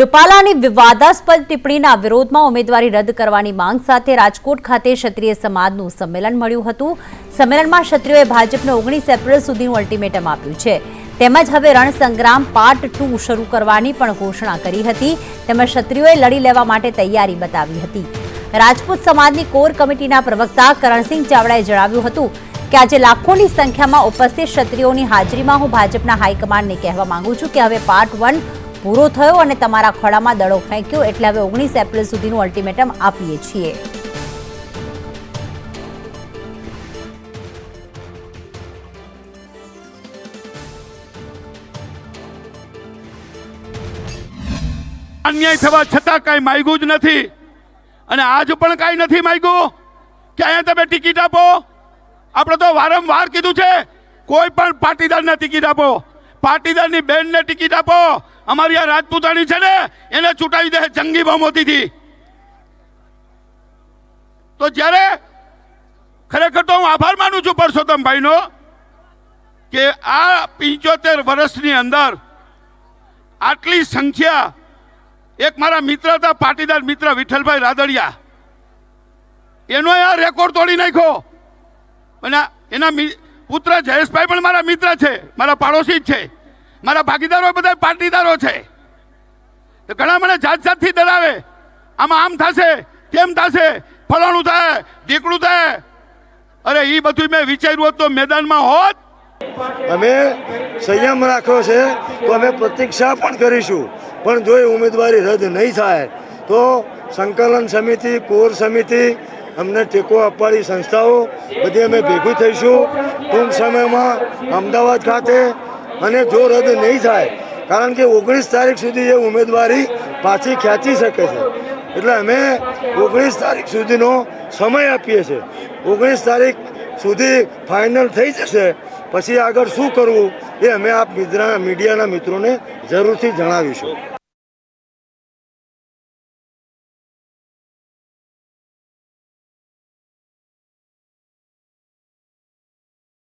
રૂપાલાની વિવાદાસ્પદ ટિપ્પણીના વિરોધમાં ઉમેદવારી રદ કરવાની માંગ સાથે રાજકોટ ખાતે ક્ષત્રિય સમાજનું સંમેલન મળ્યું હતું. સંમેલનમાં ક્ષત્રિયોએ ભાજપને ઓગણીસ એપ્રિલ સુધીનું અલ્ટિમેટમ આપ્યું છે. તેમજ હવે રણસંગ્રામ પાર્ટ ટુ શરૂ કરવાની પણ ઘોષણા કરી હતી. તેમજ ક્ષત્રિયોએ લડી લેવા માટે તૈયારી બતાવી હતી. રાજપૂત સમાજની કોર કમિટીના પ્રવક્તા કરણસિંહ ચાવડાએ જણાવ્યું હતું કે આજે લાખોની સંખ્યામાં ઉપસ્થિત ક્ષત્રિયોની હાજરીમાં હું ભાજપના હાઈકમાન્ડને કહેવા માંગુ છું કે હવે પાર્ટ વન પૂરો થયો અને તમારા ખોળામાં દડો ફેંક્યો એટલે હવે ઓગણીસ એપ્રિલ સુધીનું અલ્ટિમેટમ આપીએ છીએ. અન્યાય થવા છતાં કાંઈ માગ્યું જ નથી. અને આજ પણ કાંઈ નથી માગ્યું? કે અહીંયા તમે ટિકિટ આપો? આપણે તો વારંવાર કીધું છે, કોઈ પણ પાટીદારને ટિકિટ આપો. પાટીદારની બેનને ટિકિટ આપો. અમારી આ રાજપૂતાણી છે ને, એને ચૂંટાવી દે જંગી બહુમતીથી. તો જ્યારે ખરેખર તો હું આભાર માનું છું પરસોત્તમભાઈનો કે આ પંચોતેર વર્ષની અંદર આટલી સંખ્યા એક મારા મિત્ર હતા પાટીદાર મિત્ર વિઠ્ઠલભાઈ રાદડિયા, એનો આ રેકોર્ડ તોડી નાખ્યો. અને એના પુત્ર જયેશભાઈ પણ મારા મિત્ર છે, મારા પાડોશી જ છે. મારા ભાગીદારો બધા પાટીદારો છે. તો ઘણા મને જાત જાતથી ડરાવે. આમાં આમ થશે, તેમ થશે, ફલાણું થાય ઢીકડું થાય. અરે એ બધું મેં વિચાર્યું હોત તો મેદાનમાં હોત. અમે સંયમ રાખ્યો છે તો અમે પ્રતીક્ષા પણ કરીશું. પણ જો એ ઉમેદવારી રદ નહીં થાય, તો સંકલન સમિતિ, કોર સમિતિ, અમને ટેકો આપવાળી સંસ્થાઓ, બધી અમે ભેગું થઈશું. ટૂંક સમયમાં અમદાવાદ ખાતે અને જો રદ નહીં થાય. કારણ કે ઓગણીસ તારીખ સુધી એ ઉમેદવારી પાછી ખેંચી શકે છે. એટલે અમે ઓગણીસ તારીખ સુધીનો સમય આપીએ છીએ. ઓગણીસ તારીખ સુધી ફાઇનલ થઈ જશે. પછી આગળ શું કરવું એ અમે આપ મીડિયાના મિત્રોને જરૂરથી જણાવીશું.